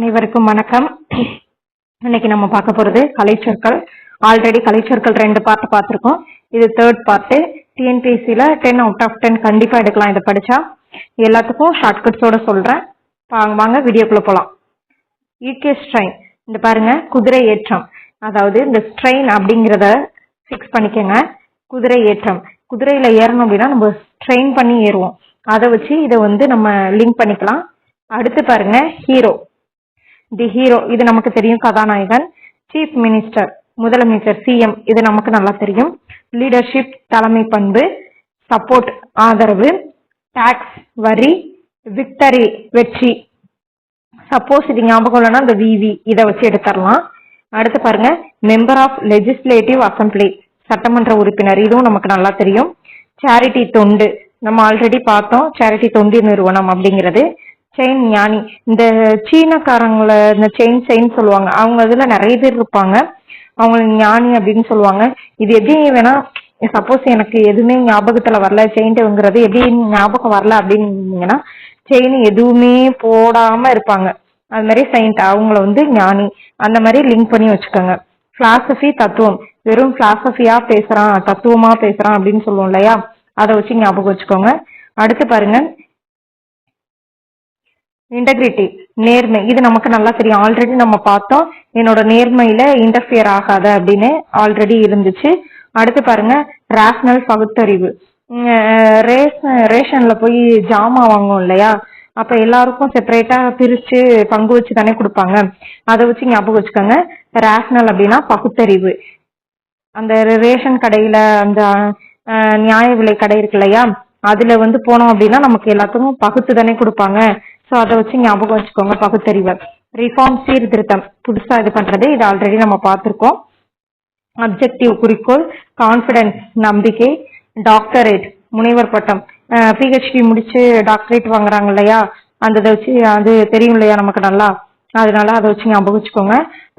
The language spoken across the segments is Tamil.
அனைவருக்கும் வணக்கம். இன்னைக்கு நம்ம பார்க்க போறது கலைச்சொற்கள். ஆல்ரெடி கலைச்சொற்கள் ரெண்டு பார்ட் பார்த்துருக்கோம். இது தேர்ட் பார்ட்டு டிஎன்பிஎஸ்சியில் டென் அவுட் ஆஃப் டென் கண்டிப்பாக எடுக்கலாம். இதை படிச்சா எல்லாத்துக்கும் ஷார்ட்கட்ஸோட சொல்கிறேன் வாங்க வாங்க வீடியோக்குள்ளே போகலாம் ஈகே ஸ்ட்ரெயின் இந்த பாருங்க குதிரை ஏற்றம். அதாவது இந்த ஸ்ட்ரெயின் அப்படிங்கிறத ஃபிக்ஸ் பண்ணிக்கோங்க. குதிரை ஏற்றம். குதிரையில ஏறணும் அப்படின்னா நம்ம ஸ்ட்ரெயின் பண்ணி ஏறுவோம். அதை வச்சு இதை வந்து நம்ம லிங்க் பண்ணிக்கலாம். அடுத்து பாருங்க ஹீரோ தி ஹீரோ இது நமக்கு தெரியும் கதாநாயகன். சீஃப் மினிஸ்டர் முதலமைச்சர் சிஎம் இது நமக்கு நல்லா தெரியும். லீடர்ஷிப் தலைமை பண்பு சப்போர்ட் ஆதரவு டாக்ஸ் வரி விக்டரி வெற்றி. சப்போஸ் இது ஞாபகம் இல்லைன்னா இந்த விவி இதை வச்சு எடுத்துடலாம். அடுத்து பாருங்க மெம்பர் ஆஃப் லெஜிஸ்லேட்டிவ் அசம்பிளி சட்டமன்ற உறுப்பினர் இதுவும் நமக்கு நல்லா தெரியும். சேரிட்டி தொண்டு நம்ம ஆல்ரெடி பார்த்தோம். சேரிட்டி தொண்டு நிறுவனம் அப்படிங்கிறது. செயின் ஞானி. இந்த சீனக்காரங்கள இந்த செயின் செயின் சொல்லுவாங்க. அவங்க இதுல நிறைய பேர் இருப்பாங்க. அவங்க ஞானி அப்படின்னு சொல்லுவாங்க. இது எப்படி வேணா சப்போஸ் எனக்கு எதுவுமே ஞாபகத்துல வரல செயின்ட்டுங்கிறது எப்படி ஞாபகம் வரல அப்படின்னீங்கன்னா செயின் எதுவுமே போடாம இருப்பாங்க. அது மாதிரி செயின்ட் அவங்கள வந்து ஞானி. அந்த மாதிரி லிங்க் பண்ணி வச்சுக்கோங்க. பிலாசபி தத்துவம். வெறும் பிலாசபியா பேசுறான் தத்துவமா பேசுறான் அப்படின்னு சொல்லுவோம் இல்லையா? அதை வச்சு ஞாபகம் வச்சுக்கோங்க. அடுத்து பாருங்க. இன்டெகிரிட்டி நேர்மை. இது நமக்கு நல்லா தெரியும். ஆல்ரெடி நம்ம பார்த்தோம் என்னோட நேர்மையில இன்டர்ஃபியர் ஆகாத அப்படின்னு ஆல்ரெடி இருந்துச்சு. அடுத்து பாருங்க ரேஷனல் பகுத்தறிவு. ரேஷன் ரேஷன்ல போய் ஜாமா வாங்குவோம் இல்லையா? அப்ப எல்லாருக்கும் செப்பரேட்டா பிரிச்சு பங்கு வச்சு தானே கொடுப்பாங்க. அதை வச்சு ஞாபகம் வச்சுக்கோங்க. ரேஷனல் அப்படின்னா பகுத்தறிவு. அந்த ரேஷன் கடையில அந்த நியாய விலை கடை இருக்கு இல்லையா? அதுல வந்து போனோம் அப்படின்னா நமக்கு எல்லாத்துக்கும் பகுத்து தானே கொடுப்பாங்க. ஸோ அதை வச்சு ஞாபகம் வச்சுக்கோங்க பகுத்தறிவு. ரிஃபார்ம் சீர்திருத்தம். புதுசா இது பண்றது. இது ஆல்ரெடி நம்ம பார்த்துருக்கோம். அப்ஜெக்டிவ் குறிக்கோள் கான்ஃபிடன்ஸ் நம்பிக்கை டாக்டரேட் முனைவர் பட்டம். பிஹெச்டி முடிச்சு டாக்டரேட் வாங்குறாங்க இல்லையா? அந்த இதை வச்சு அது தெரியும் இல்லையா நமக்கு நல்லா? அதனால அதை வச்சு ஞாபகம் வச்சுக்கோங்க.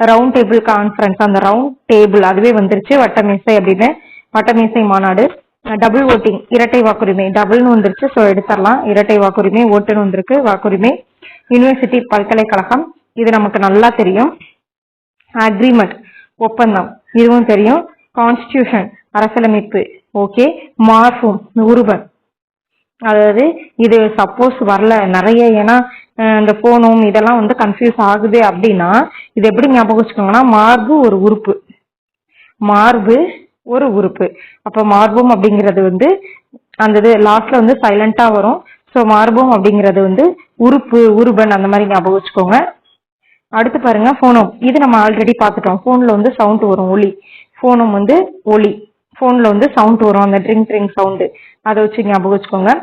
ரவுண்ட் டேபிள் கான்ஃபரன்ஸ் அந்த ரவுண்ட் டேபிள் அதுவே வந்துருச்சு. வட்டமேசை அப்படின்னு. வட்டமேசை மாநாடு. டபுள் ஓட்டிங் இரட்டை வாக்குரிமை. டபுள்னு வந்துருச்சு ஸோ எடுத்துடலாம். இரட்டை வாக்குரிமை ஓட்டுன்னு வந்திருக்கு. வாக்குரிமை. யுனிவர்சிட்டி பல்கலைக்கழகம். இது நமக்கு நல்லா தெரியும். அக்ரிமெண்ட் ஒப்பந்தம். இதுவும் தெரியும். கான்ஸ்டியூஷன் அரசியலமைப்பு. ஓகே மார்பும் உருவன் அதாவது இது சப்போஸ் வரல. நிறைய ஏன்னா இந்த போனும் இதெல்லாம் வந்து கன்ஃபியூஸ் ஆகுது அப்படின்னா இது எப்படி ஞாபகம் வச்சுக்கோங்கன்னா மார்பு ஒரு உறுப்பு. மார்பு ஒரு உறுப்பு. அப்ப மார்பும் அப்படிங்கிறது வந்து அந்த இது லாஸ்ட்ல வந்து சைலண்டா வரும். ஸோ மார்பும் அப்படிங்கிறது வந்து உறுப்பு உருபன் அந்த மாதிரி ஞாபகம் வச்சுக்கோங்க. அடுத்து பாருங்க போனோம் இது நம்ம ஆல்ரெடி பார்த்துட்டோம். போன்ல வந்து சவுண்ட் வரும் ஒளி. போனும் வந்து ஒளி. போன்ல வந்து சவுண்ட் வரும் அந்த ட்ரிங் ட்ரிங் சவுண்டு அதை வச்சு ஞாபகம் வச்சுக்கோங்க.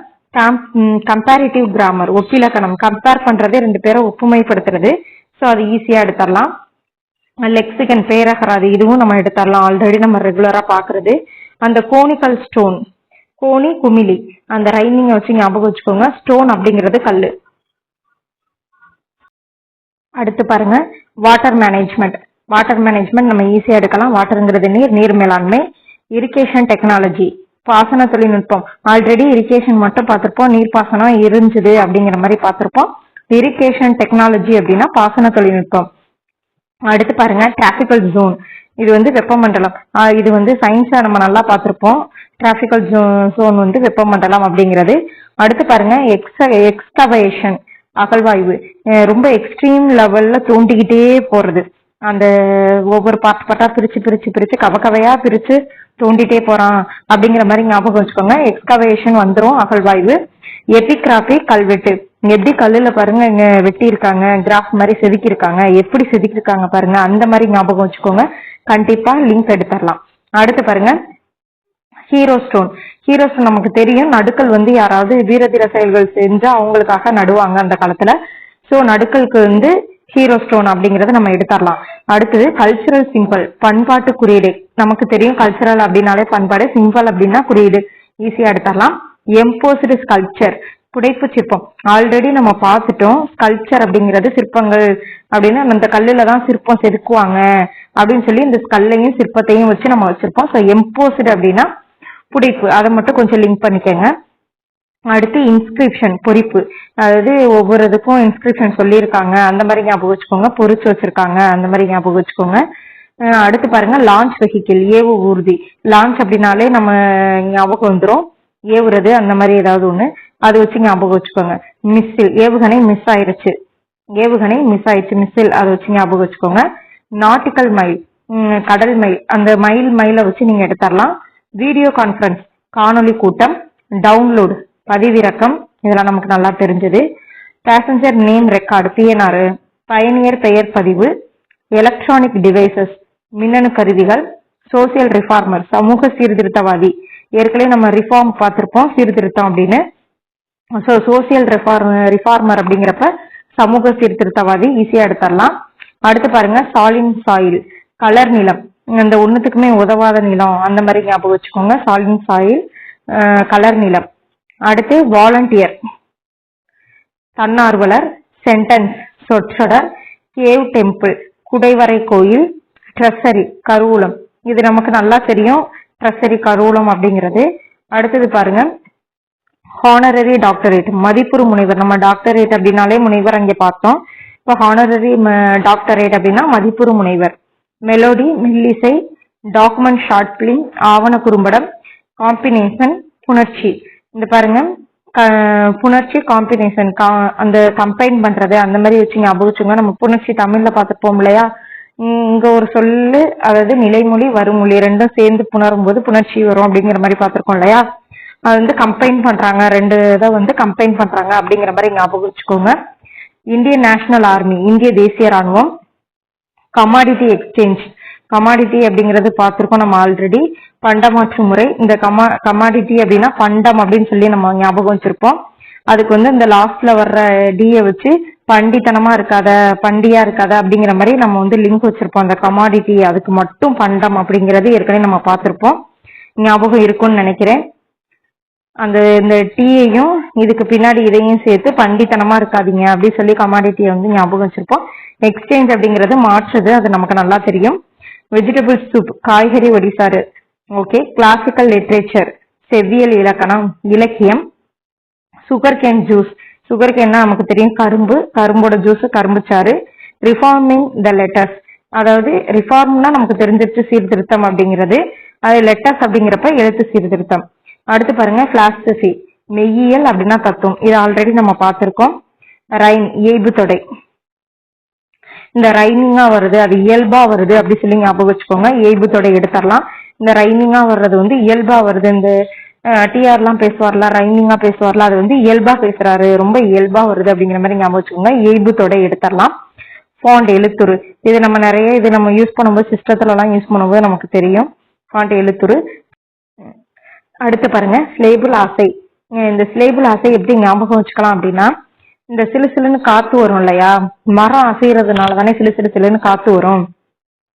Comparative grammar ஒப்பிலக்கணம். கம்பேர் பண்றதே ரெண்டு பேரை ஒப்புமைப்படுத்துறது. ஸோ அது ஈஸியா எடுத்துடலாம். லெக்சிகன் பேரகராது இதுவும் நம்ம எடுத்துடலாம் ஆல்ரெடி நம்ம ரெகுலரா பாக்குறது. அந்த கோனிக்கல் ஸ்டோன் கோனி குமிலி அந்த ரைமிங்கை வச்சு ஞாபகம் வச்சுக்கோங்க. ஸ்டோன் அப்படிங்கிறது கல். அடுத்து பாருங்க. வாட்டர் மேனேஜ்மெண்ட் வாட்டர் மேனேஜ்மெண்ட் நம்ம ஈஸியா எடுக்கலாம். வாட்டருங்கிறது நீர் நீர் மேலாண்மை. இரிகேஷன் டெக்னாலஜி பாசன தொழில்நுட்பம். ஆல்ரெடி இரிகேஷன் மட்டும் பார்த்திருப்போம். நீர்ப்பாசனம் இருந்துது அப்படிங்கிற மாதிரி பார்த்திருப்போம். இரிகேஷன் டெக்னாலஜி அப்படின்னா பாசன தொழில்நுட்பம். அடுத்து பாருங்க டிராபிக்கல் ஜோன் இது வந்து வெப்பமண்டலம். இது வந்து சயின்ஸா நம்ம நல்லா பார்த்திருப்போம். டிராபிக்கல் ஜோன் வந்து வெப்பமண்டலம் அப்படிங்கிறது. அடுத்து பாருங்க எக்ஸ எக்ஸ்கவேஷன் அகழ்வாய்வு. ரொம்ப எக்ஸ்ட்ரீம் லெவல்ல தோண்டிக்கிட்டே போறது. அந்த ஒவ்வொரு பாட்டு பார்ட்டா பிரிச்சு பிரிச்சு பிரிச்சு கவக்கவையா பிரிச்சு தோண்டிட்டே போறான் அப்படிங்கிற மாதிரி ஞாபகம் வச்சுக்கோங்க. எக்ஸ்கவேஷன் வந்துரும் அகழ்வாய்வு. எபிகிராபி கல்வெட்டு. எப்படி கல்லுல பாருங்க இங்க வெட்டி இருக்காங்க கிராஃப் மாதிரி செதுக்கி இருக்காங்க எப்படி செதுக்கி இருக்காங்க பாருங்க அந்த மாதிரி ஞாபகம் வச்சுக்கோங்க. கண்டிப்பா லிங்க் எடுத்துடலாம். அடுத்து பாருங்க ஹீரோ ஸ்டோன் ஹீரோ ஸ்டோன் நமக்கு தெரியும். நடுக்கல் வந்து யாராவது வீரதீர செயல்கள் செஞ்சா அவங்களுக்காக நடுவாங்க அந்த காலத்துல. சோ நடுக்கலுக்கு வந்து ஹீரோ ஸ்டோன் அப்படிங்கறத நம்ம எடுத்துடலாம். அடுத்தது கல்ச்சுரல் சிம்பிள் பண்பாட்டு குறியீடு. நமக்கு தெரியும் கல்ச்சுரல் அப்படின்னாலே பண்பாடு சிம்பிள் அப்படின்னா குறியீடு. ஈஸியா எடுத்துடலாம். எம்போசிடு ஸ்கல்ச்சர் புடைப்பு சிற்பம். ஆல்ரெடி நம்ம பார்த்துட்டோம். கல்ச்சர் அப்படிங்கிறது சிற்பங்கள் அப்படின்னு அந்த கல்லுல தான் சிற்பம் செதுக்குவாங்க அப்படின்னு சொல்லி இந்த கல்லையும் சிற்பத்தையும் வச்சு நம்ம வச்சிருப்போம். ஸோ எம்போசிட் அப்படின்னா புடைப்பு. அதை மட்டும் கொஞ்சம் லிங்க் பண்ணிக்கோங்க. அடுத்து இன்ஸ்கிரிப்ஷன் பொறிப்பு. அதாவது ஒவ்வொரு இதுக்கும் இன்ஸ்கிரிப்ஷன் சொல்லியிருக்காங்க. அந்த மாதிரி ஞாபகம் வச்சுக்கோங்க. பொறிச்சு வச்சிருக்காங்க. அந்த மாதிரி ஞாபகம் வச்சுக்கோங்க. அடுத்து பாருங்க லான்ச் வெஹிக்கிள் ஏவு ஊர்தி. லான்ச் அப்படின்னாலே நம்ம ஞாபகம் வந்துடும் ஏவுறது அந்த மாதிரி ஏதாவது ஒன்று அது வச்சு ஞாபகம் வச்சுக்கோங்க. மிஸ்ஸில் ஏவுகணை மிஸ் ஆயிருச்சு. ஏவுகணை மிஸ் ஆயிடுச்சு மிஸ்ஸில் அதை வச்சு ஞாபகம் வச்சுக்கோங்க. நாட்டிக்கல் மைல் கடல் மைல் அந்த மைல் மைலை வச்சு நீங்க எடுத்துடலாம். வீடியோ கான்ஃபரன்ஸ் காணொளி கூட்டம் டவுன்லோடு பதிவிறக்கம் இதெல்லாம் நமக்கு நல்லா தெரிஞ்சது. பேசஞ்சர் நேம் ரெக்கார்டு பிஎன்ஆர் பயணியர் பெயர் பதிவு எலக்ட்ரானிக் டிவைசஸ் மின்னணு கருவிகள் சோசியல் ரிஃபார்மர் சமூக சீர்திருத்தவாதி. ஏற்கனவே நம்ம ரிஃபார்ம் பார்த்திருப்போம் சீர்திருத்தம் அப்படின்னு. ஸோ சோசியல் ரிஃபார்ம் ரிஃபார்மர் அப்படிங்கிறப்ப சமூக சீர்திருத்தவாதி ஈஸியா எடுத்துடலாம் அடுத்து பாருங்க சாலின் சாயில் கலர் நிலம். இந்த ஒண்ணுத்துக்குமே உதவாத நிலம். அந்த மாதிரி ஞாபகம் வச்சுக்கோங்க சாலின் சாயில் கலர் நிலம். அடுத்து வாலண்டியர் தன்னார்வலர் சென்டென்ஸ் சொற்றொடர் கேவ் டெம்பிள் குடைவரை கோயில் ட்ரெஸ்ஸரி கருவூலம். இது நமக்கு நல்லா தெரியும் ட்ரெஸ்ஸரி கருவூலம் அப்படிங்கிறது. அடுத்தது பாருங்க ஹானரரி டாக்டரேட் மதிப்புறு முனைவர். நம்ம டாக்டரேட் அப்படின்னாலே முனைவர் அங்கே பார்த்தோம். இப்போ ஹானரரி டாக்டரேட் அப்படின்னா மதிப்புறு முனைவர். மெலோடி மெல்லிசை டாக்குமெண்ட் ஷார்ட் பிலிம் ஆவண குறும்படம் காம்பினேஷன் புணர்ச்சி. இந்த பாருங்க. புணர்ச்சி காம்பினேஷன் அந்த கம்பைன் பண்றது அந்த மாதிரி வச்சு ஞாபகம் வச்சுங்க நம்ம புணர்ச்சி தமிழ்ல பார்த்துப்போம் இல்லையா? இங்க ஒரு சொல்லு அதாவது நிலைமொழி வருமொழி ரெண்டும் சேர்ந்து புணரும் போது புணர்ச்சி வரும் அப்படிங்கிற மாதிரி பார்த்திருக்கோம் இல்லையா? அது வந்து கம்பைன் பண்றாங்க. ரெண்டு இதை வந்து கம்பைன் பண்றாங்க அப்படிங்கிற மாதிரி ஞாபகம் வச்சுக்கோங்க. இந்தியன் நேஷனல் ஆர்மி இந்திய தேசிய ராணுவம் கமாடிட்டி எக்ஸ்சேஞ்ச் கமாடிட்டி அப்படிங்கிறது பார்த்திருக்கோம் நம்ம ஆல்ரெடி பண்டமாற்று முறை. இந்த கமா கமாடிட்டி அப்படின்னா பண்டம் அப்படின்னு சொல்லி நம்ம ஞாபகம் வச்சிருப்போம். அதுக்கு வந்து இந்த லாஸ்ட்ல வர்ற டியை வச்சு பண்டித்தனமா இருக்காத பண்டியா இருக்காத அப்படிங்கிற மாதிரி நம்ம வந்து லிங்க் வச்சிருப்போம். அந்த கமாடிட்டி அதுக்கு மட்டும் பண்டம் அப்படிங்கிறது ஏற்கனவே நம்ம பார்த்திருப்போம். ஞாபகம் இருக்கும்னு நினைக்கிறேன். அந்த இந்த டீயையும் இதுக்கு பின்னாடி இதையும் சேர்த்து பண்டித்தனமா இருக்காதீங்க அப்படி சொல்லி கமாடிட்டியை வந்து ஞாபகம் வச்சிருப்போம். எக்ஸ்சேஞ்ச் அப்படிங்கிறது மாற்றுது அது நமக்கு நல்லா தெரியும். வெஜிடபிள் சூப் காய்கறி ஒடிசாறு ஓகே கிளாசிக்கல் லிட்ரேச்சர் செவ்வியல் இலக்கணம் இலக்கியம் சுகர் கேன் ஜூஸ் சுகர் கேன்னா நமக்கு தெரியும் கரும்பு கரும்போட ஜூஸ் கரும்பு சாறு ரிஃபார்மிங் த லெட்டர்ஸ் அதாவது ரிஃபார்ம்னா நமக்கு தெரிஞ்சிருச்சு சீர்திருத்தம் அப்படிங்கிறது. அது லெட்டர்ஸ் அப்படிங்கிறப்ப எழுத்து சீர்திருத்தம். அடுத்து பாருங்க பிளாஸ்டசி மெய்யியல் அப்படின்னா தத்துவம். இது ஆல்ரெடி நம்ம பார்த்திருக்கோம். ரைன் இயல்பு தொடை. இந்த ரைனிங்கா வருது அது இயல்பா வருது அப்படி சொல்லி ஞாபகம் வச்சுக்கோங்க. இயல்பு தொடை எடுத்துடலாம். இந்த ரைனிங்கா வர்றது வந்து இயல்பா வருது. இந்த டிஆர்லாம் பேசுவார்ல ரைனிங்கா பேசுவார்ல அது வந்து இயல்பா பேசுறாரு. ரொம்ப இயல்பா வருது அப்படிங்கிற மாதிரி ஞாபகம் வச்சுக்கோங்க. இயல்பு தொடை எடுத்துடலாம். ஃபாண்ட் எழுத்துரு. இது நம்ம நிறைய இது நம்ம யூஸ் பண்ணும்போது சிஸ்டத்துல எல்லாம் யூஸ் பண்ணும்போது நமக்கு தெரியும். ஃபாண்ட் எழுத்துரு. அடுத்து பாருங்க ஸ்லேபிள் ஆசை. இந்த ஸ்லேபிள் ஆசை எப்படி ஞாபகம் வச்சுக்கலாம் அப்படின்னா இந்த சிலு சிலுன்னு காத்து வரும் இல்லையா? மரம் அசைறதுனால தானே சிலு சிலு சிலுன்னு காத்து வரும்.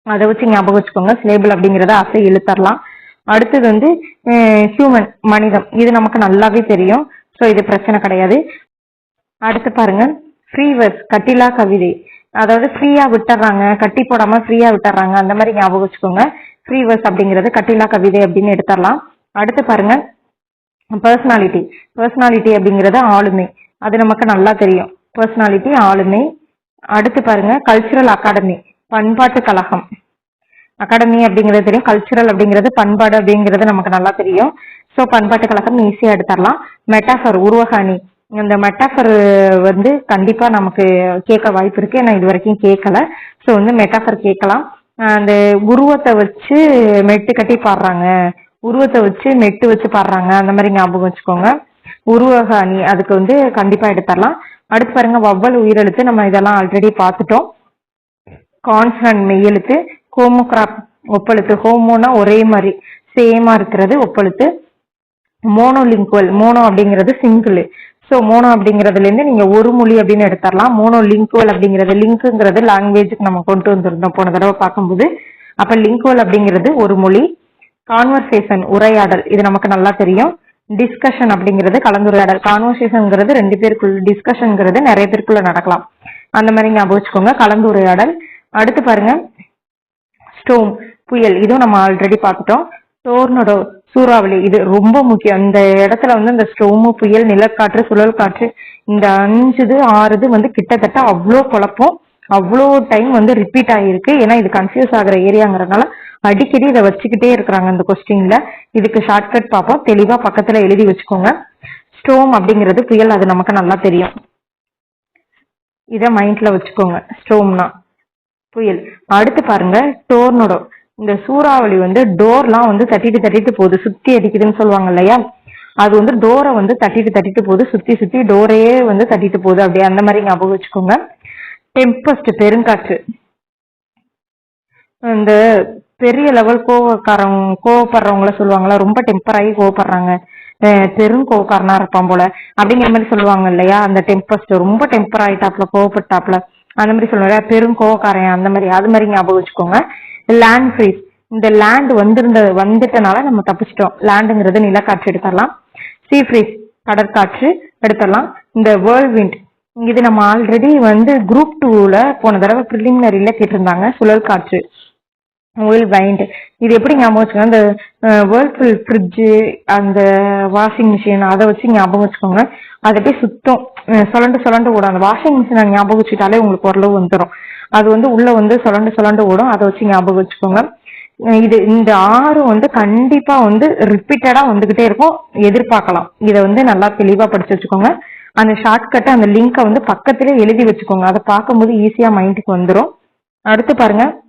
அதை வச்சு ஞாபகம் வச்சுக்கோங்க ஸ்லேபிள் அப்படிங்கறத அசை இழுத்தரலாம். அடுத்தது வந்து ஹியூமன் மனிதம். இது நமக்கு நல்லாவே தெரியும். ஸோ இது பிரச்சனை கிடையாது. அடுத்து பாருங்க ஃப்ரீ வேர்ஸ் கட்டிலா கவிதை. அதாவது ஃப்ரீயா விட்டுறாங்க கட்டி போடாம ஃப்ரீயா விட்டுறாங்க அந்த மாதிரி ஞாபகம் வச்சுக்கோங்க. ஃப்ரீ வேர்ஸ் அப்படிங்கிறது கட்டிலா கவிதை அப்படின்னு எடுத்துடலாம் அடுத்து பாருங்க பர்சனாலிட்டி பர்சனாலிட்டி அப்படிங்கிறது ஆளுமை. அது நமக்கு நல்லா தெரியும். பர்சனாலிட்டி ஆளுமை. அடுத்து பாருங்க கல்ச்சுரல் அகாடமி பண்பாட்டு கழகம். அகாடமி அப்படிங்கிறது தெரியும். கல்ச்சுரல் அப்படிங்கிறது பண்பாடு அப்படிங்கிறது நமக்கு நல்லா தெரியும். ஸோ பண்பாட்டு கழகம் ஈஸியா எடுத்துடலாம். மெட்டாஃபர் உருவகாணி. இந்த மெட்டாஃபர் வந்து கண்டிப்பா நமக்கு கேட்க வாய்ப்பு இருக்கு. நான் இது வரைக்கும் கேட்கல. ஸோ வந்து மெட்டாஃபர் கேட்கலாம். அந்த உருவத்தை வச்சு மெட்டு கட்டி பாடுறாங்க. உருவத்தை வச்சு நெட்டு வச்சு பாடுறாங்க. அந்த மாதிரி ஞாபகம் வச்சுக்கோங்க. உருவகாணி அதுக்கு வந்து கண்டிப்பா எடுத்துடலாம். அடுத்து பாருங்க வவ்வல் உயிரெழுத்து. நம்ம இதெல்லாம் ஆல்ரெடி பார்த்துட்டோம். கான்சனன்ட் மெய்யெழுத்து ஹோமோகிராப் ஒப்பெழுத்து. ஹோமோனா ஒரே மாதிரி சேமா இருக்கிறது ஒப்பெழுத்து. மோனோலிங்குவல் மோனோ அப்படிங்கிறது சிங்கிள் ஸோ மோனோ அப்படிங்கிறதுல இருந்து நீங்க ஒரு மொழி அப்படின்னு எடுத்துடலாம். மோனோ லிங்குவல் அப்படிங்கிறது லிங்க்குங்கிறது லாங்குவேஜுக்கு நம்ம கொண்டு வந்திருந்தோம் போன தடவை பார்க்கும்போது. அப்ப லிங்குவல் அப்படிங்கிறது ஒரு மொழி. கான்வர்சேஷன் உரையாடல் இது நமக்கு நல்லா தெரியும். டிஸ்கஷன் அப்படிங்கிறது கலந்துரையாடல். கான்வர்சேஷன்ங்கிறது ரெண்டு பேருக்குள்ள டிஸ்கஷன்ங்கிறது நிறைய பேருக்குள்ள நடக்கலாம். அந்த மாதிரி ஞாபகம் வச்சுக்கோங்க. கலந்துரையாடல். அடுத்து பாருங்க. ஸ்டோம் புயல் இதுவும் நம்ம ஆல்ரெடி பார்த்துட்டோம். டோர்னடோ சூறாவளி இது ரொம்ப முக்கியம். இந்த இடத்துல வந்து இந்த ஸ்டோமு புயல் நிலக்காற்று சுழல் காற்று இந்த அஞ்சுது ஆறுது வந்து கிட்டத்தட்ட அவ்வளோ குழப்பம். அவ்வளோ டைம் வந்து ரிப்பீட் ஆகிருக்கு ஏன்னா இது கன்ஃபியூஸ் ஆகிற ஏரியாங்கிறதுனால அடிக்கடி இதை வச்சுக்கிட்டே இருக்கிறாங்க இந்த கொஸ்டின்ல இதுக்கு ஷார்ட்கட் பார்ப்போம். தெளிவா பக்கத்துல எழுதி வச்சுக்கோங்க. ஸ்டோம் அப்படிங்கிறது புயல் அது நமக்கு நல்லா தெரியும். இதை மைண்ட்ல வச்சுக்கோங்க. ஸ்டோம்னா புயல். அடுத்து பாருங்க டோர்னடோ இந்த சூறாவளி வந்து டோர்லாம் வந்து தட்டிட்டு தட்டிட்டு போகுது. சுத்தி அடிக்குதுன்னு சொல்லுவாங்க இல்லையா? அது வந்து டோரை வந்து தட்டிட்டு தட்டிட்டு போகுது. சுத்தி சுத்தி டோரையே வந்து தட்டிட்டு போகுது. அப்படியே அந்த மாதிரி ஞாபகம் வச்சுக்கோங்க. டெம்பஸ்ட் பெருங்காற்று. இந்த பெரிய லெவல் கோவக்காரங்க கோவப்படுறவங்கள சொல்லுவாங்களா ரொம்ப டெம்பர் ஆகி கோவப்படுறாங்க. பெரும் கோவக்காரனா இருப்பான் போல. அப்படிங்கிற மாதிரி சொல்லுவாங்க இல்லையா? அந்த டெம்பஸ்ட் ரொம்ப டெம்பர் ஆயிட்டாப்ல கோவப்பட்டாப்ல. அந்த மாதிரி சொல்லுவாங்க. பெரும் கோவக்காரன் அந்த மாதிரி. அது மாதிரி ஞாபகம் வச்சுக்கோங்க. லேண்ட் ஃப்ரீஸ் இந்த லேண்ட் வந்திருந்த வந்துட்டனால நம்ம தப்பிச்சிட்டோம். லேண்டுங்கிறது நிலக்காற்று எடுத்துடலாம். சீ ஃப்ரீஸ் கடற்காற்று எடுத்துடலாம். இந்த வேர்ல்ட் விண்ட் இது நம்ம ஆல்ரெடி வந்து குரூப் டூல போன தடவை ப்ரிலிமினரியில கேட்டிருந்தாங்க சுழல் காற்று ஓயில் வைண்ட் இது எப்படி ஞாபகம் வச்சுக்கோங்க அந்த வேர்ல்ஃபுல் ஃப்ரிட்ஜு அந்த வாஷிங் மிஷின் அதை வச்சு ஞாபகம் வச்சுக்கோங்க. அதை போய் சுத்தம் அஹ் சுழண்டு சுழண்டு ஓடும். அந்த வாஷிங் மிஷினை ஞாபகம் வச்சுட்டாலே உங்களுக்கு ஓரளவு வந்துடும் அது வந்து உள்ள வந்து சுழண்டு சுழண்டு ஓடும். அதை வச்சு ஞாபகம் வச்சுக்கோங்க. இது இந்த ஆறு வந்து கண்டிப்பா வந்து ரிப்பீட்டடா வந்துகிட்டே இருக்கும். எதிர்பார்க்கலாம். இதை வந்து நல்லா தெளிவா படிச்சு வச்சுக்கோங்க. அந்த ஷார்ட்கட்டை அந்த லிங்கை வந்து பக்கத்திலே எழுதி வச்சுக்கோங்க. அதை பார்க்கும்போது ஈஸியாக மைண்டுக்கு வந்துடும் அடுத்து பாருங்க.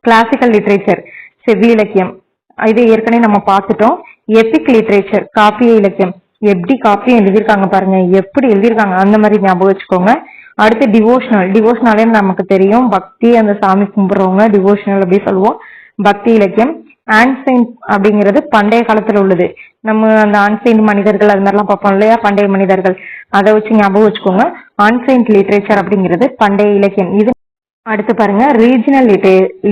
கிளாசிக்கல் லிட்ரேச்சர் செவ்வி இலக்கியம். இது ஏற்கனவே நம்ம பார்த்துட்டோம். எபிக் லிட்ரேச்சர் காப்பிய இலக்கியம். எப்படி காப்பியம் எழுதியிருக்காங்க பாருங்க. எப்படி எழுதியிருக்காங்க? அந்த மாதிரி ஞாபகம் வச்சுக்கோங்க. அடுத்து டிவோஷனல் டிவோஷனாலே நமக்கு தெரியும். பக்தி அந்த சாமி கும்பிட்றவங்க டிவோஷனல் அப்படி சொல்லுவோம். பக்தி இலக்கியம். ஆன்சைன் அப்படிங்கிறது பண்டைய காலத்துல உள்ளது. நம்ம அந்த ஆன்சைன் மனிதர்கள் அது மாதிரிலாம் பார்ப்போம் இல்லையா? பண்டைய மனிதர்கள். அதை வச்சு ஞாபகம் வச்சுக்கோங்க. ஆன்சைன்ட் லிட்ரேச்சர் அப்படிங்கிறது பண்டைய இலக்கியம். இது அடுத்து பாருங்க. ரீஜனல்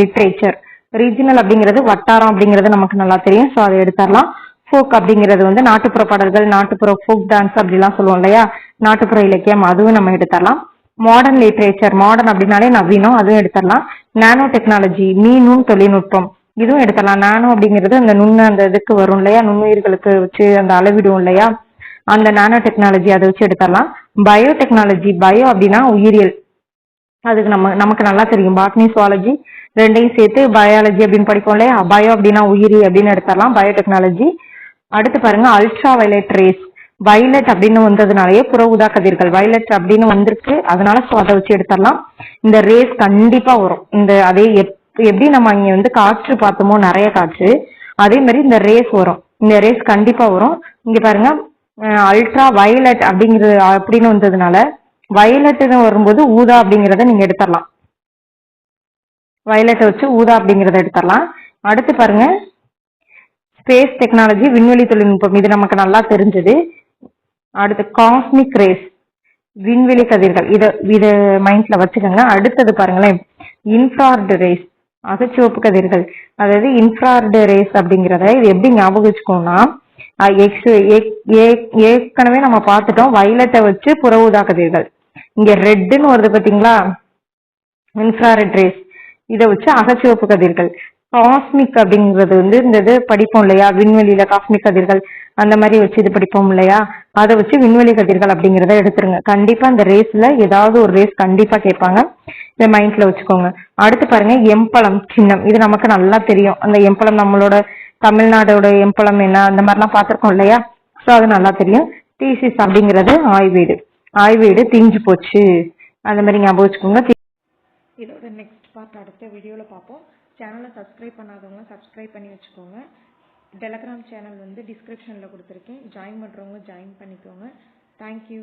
லிட்ரேச்சர் ரீஜனல் அப்படிங்கிறது வட்டாரம் அப்படிங்கிறது நமக்கு நல்லா தெரியும். ஸோ அதை எடுத்துடலாம். ஃபோக் அப்படிங்கிறது வந்து நாட்டுப்புற பாடல்கள் நாட்டுப்புற ஃபோக் டான்ஸ் அப்படிலாம் சொல்லுவோம் இல்லையா? நாட்டுப்புற இலக்கியம். அதுவும் நம்ம எடுத்துடலாம். மாடர்ன் லிட்ரேச்சர் மாடர்ன் அப்படின்னாலே நவீனம். அதுவும் எடுத்துடலாம். நானோ டெக்னாலஜி மீனும் தொழில்நுட்பம். இதுவும் எடுத்துடலாம். நானோ அப்படிங்கிறது அந்த நுண்ணு அந்த இதுக்கு வரும் இல்லையா? நுண்ணுயிர்களுக்கு வச்சு அந்த அளவிடும் இல்லையா? அந்த நானோ டெக்னாலஜி அதை வச்சு எடுத்துடலாம். பயோ டெக்னாலஜி பயோ அப்படின்னா உயிரியல். அதுக்கு நம்ம நமக்கு நல்லா தெரியும். பாட்னி சுவாலஜி ரெண்டையும் சேர்த்து பயாலஜி அப்படின்னு படிப்போம் இல்லையா? பயோ அப்படின்னா உயிரி அப்படின்னு எடுத்துடலாம். பயோடெக்னாலஜி. அடுத்து பாருங்க அல்ட்ரா வயலட் ரேஸ். வயலட் அப்படின்னு வந்ததுனாலயே புற ஊதா கதிர்கள் வயலட் அப்படின்னு வந்திருக்கு. அதனால ஸோ அதை வச்சு எடுத்துடலாம். இந்த ரேஸ் கண்டிப்பா வரும். இந்த அதே எப்- எப்படி நம்ம இங்க வந்து காற்று பார்த்தோமோ நிறைய காற்று அதே மாதிரி இந்த ரேஸ் வரும். இந்த ரேஸ் கண்டிப்பா வரும். இங்க பாருங்க அல்ட்ரா வயலட் அப்படிங்கிறது அப்படின்னு வந்ததுனால வயலட்னு வரும்போது ஊதா அப்படிங்கிறத நீங்க எடுத்துடலாம். வயலட்டை வச்சு ஊதா அப்படிங்கிறத எடுத்துடலாம். அடுத்து பாருங்க ஸ்பேஸ் டெக்னாலஜி விண்வெளி தொழில்நுட்பம் இது நமக்கு நல்லா தெரிஞ்சது. அடுத்து காஸ்மிக் ரேஸ் விண்வெளி கதிர்கள் இதை இதை மைண்ட்ல வச்சுக்கோங்க. அடுத்தது பாருங்களேன் இன்ஃப்ரார்டு ரேஸ் அகச்சிவப்பு கதிர்கள். அதாவது இன்ஃப்ரார்டு ரேஸ் அப்படிங்கிறத இது எப்படி ஞாபகம் வச்சுக்கோன்னா எக்ஸ் ஏற்கனவே நம்ம பார்த்துட்டோம். வயலட்டை வச்சு புற ஊதா கதிர்கள். இங்க ரெட்டுன்னு வருது பாத்தீங்களா? இன்ஃப்ராரெட் ரேஸ் இதை வச்சு அகச்சிவப்பு கதிர்கள். காஸ்மிக் அப்படிங்கிறது வந்து இந்த இது படிப்போம் இல்லையா? விண்வெளியில காஸ்மிக் கதிர்கள். அந்த மாதிரி வச்சு இது படிப்போம் இல்லையா? அதை வச்சு விண்வெளி கதிர்கள் அப்படிங்கிறத எடுத்துருங்க. கண்டிப்பா அந்த ரேஸ்ல ஏதாவது ஒரு ரேஸ் கண்டிப்பா கேட்பாங்க. இதை மைண்ட்ல வச்சுக்கோங்க. அடுத்து பாருங்க எம்பளம் சின்னம். இது நமக்கு நல்லா தெரியும். அந்த எம்பளம் நம்மளோட தமிழ்நாடோட எம்பளம் என்ன அந்த மாதிரிலாம் பார்த்துருக்கோம் இல்லையா? ஸோ அது நல்லா தெரியும். தீசிஸ் அப்படிங்கிறது ஆய்வீடு. ஆய்வீடு தீஞ்சு போச்சு. அந்த மாதிரி ஞாபகம் வச்சுக்கோங்க. இதோட நெக்ஸ்ட் பார்ட் அடுத்த வீடியோவில் பார்ப்போம். சேனலை சப்ஸ்கிரைப் பண்ணாதவங்க சப்ஸ்கிரைப் பண்ணி வச்சுக்கோங்க. டெலகிராம் சேனல் வந்து டிஸ்கிரிப்ஷனில் கொடுத்துருக்கேன். ஜாயின் பண்ணுறவங்க ஜாயின் பண்ணிக்கோங்க. தேங்க்யூ